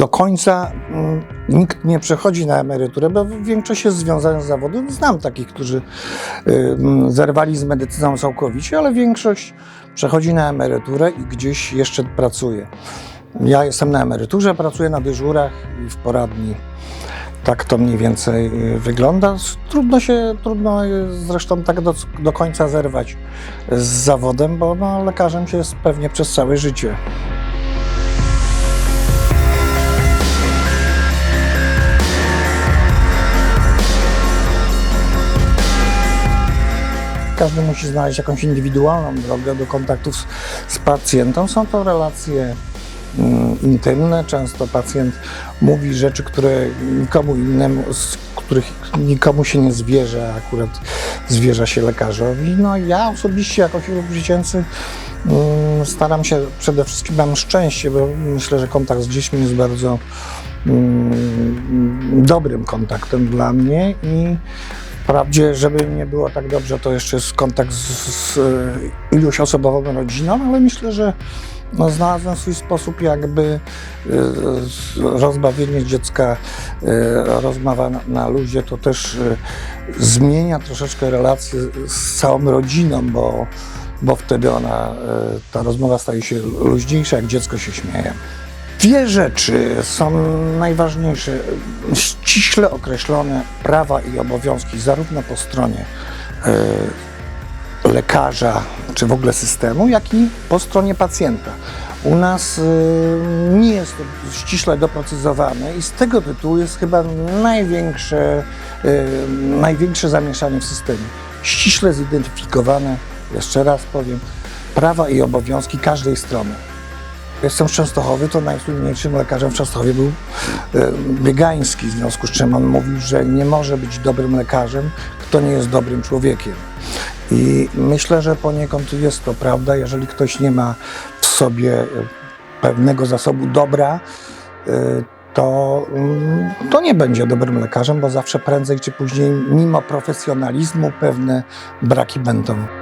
do końca mm, nikt nie przechodzi na emeryturę, bo większość jest związana z zawodem. Znam takich, którzy zerwali z medycyną całkowicie, ale większość przechodzi na emeryturę i gdzieś jeszcze pracuje. Ja jestem na emeryturze, pracuję na dyżurach i w poradni. Tak to mniej więcej y, wygląda. Trudno się, trudno zresztą tak do, do końca zerwać z zawodem, bo no, lekarzem się jest pewnie przez całe życie. Każdy musi znaleźć jakąś indywidualną drogę do kontaktów z, z pacjentem. Są to relacje mm, intymne. Często pacjent mówi rzeczy, które nikomu innemu, z których nikomu się nie zwierza, akurat zwierza się lekarzowi. No ja osobiście jako chirurg dziecięcy mm, staram się przede wszystkim, mam szczęście, bo myślę, że kontakt z dziećmi jest bardzo mm, dobrym kontaktem dla mnie i Wprawdzie, żeby nie było tak dobrze, to jeszcze jest kontakt z, z e, iluś-osobową rodziną, ale myślę, że no, znalazłem swój sposób jakby z- rozbawienie dziecka, e, rozmowa na, luzie, to też zmienia troszeczkę relacje z całą rodziną, bo, bo wtedy ona, ta rozmowa staje się luźniejsza, jak dziecko się śmieje. Dwie rzeczy są najważniejsze. Ściśle określone prawa i obowiązki, zarówno po stronie e, lekarza, czy w ogóle systemu, jak i po stronie pacjenta. U nas e, nie jest to ściśle doprecyzowane i z tego tytułu jest chyba największe, e, największe zamieszanie w systemie. Ściśle zidentyfikowane, jeszcze raz powiem, prawa i obowiązki każdej strony. Jestem z Częstochowy, to najsłynniejszym lekarzem w Częstochowie był e, Biegański, w związku z czym on mówił, że nie może być dobrym lekarzem, kto nie jest dobrym człowiekiem. I myślę, że poniekąd jest to prawda, jeżeli ktoś nie ma w sobie e, pewnego zasobu dobra, e, to, mm, to nie będzie dobrym lekarzem, bo zawsze prędzej czy później, mimo profesjonalizmu, pewne braki będą.